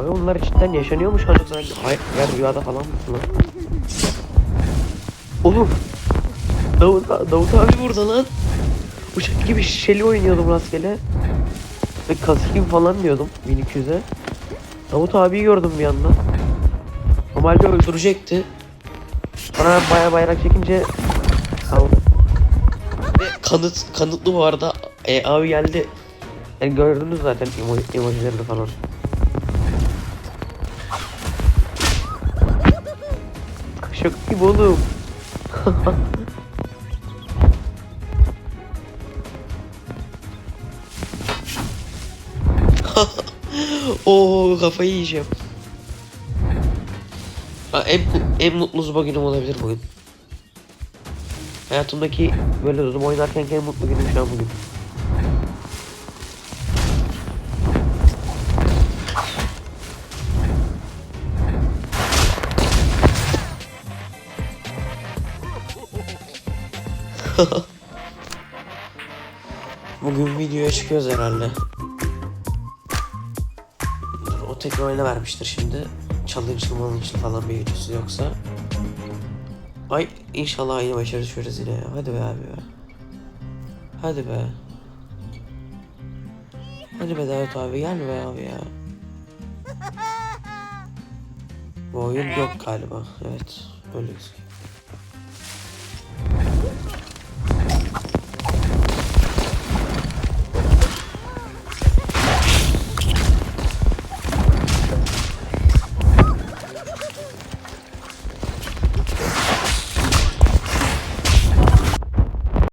Abi onlar cidden yaşanıyormuş hani ben hayır ya rüyada falan mısın lan? Oğlum Davut, Davut abi burada lan. Uçak gibi şişeli oynuyordum rastgele. Ve kasayım falan diyordum 1200'e. Davut abiyi gördüm bir anda. Normalde öldürecekti. Ben baya bayrak çekince. Ve kanıt, kanıtlı bu arada e, abi geldi. Yani gördünüz zaten emo emojilerini falan. Şaka gibi oğlum. Oo kafayı yiyeceğim. Ha, en, en mutlu zuba günüm olabilir bugün. Hayatımdaki böyle zuba oynarken en mutlu günüm şu an bugün. Bugün videoya çıkıyoruz herhalde. Dur, o tekrar oyuna vermiştir şimdi. Challenge'lı malınçlı falan bir videosu yoksa. Ay inşallah aynı başarı düşürürüz yine. Hadi be abi be. Hadi be. Hadi be Davut abi gel be abi ya. Bu oyun yok galiba. Evet öyle gözüküyor.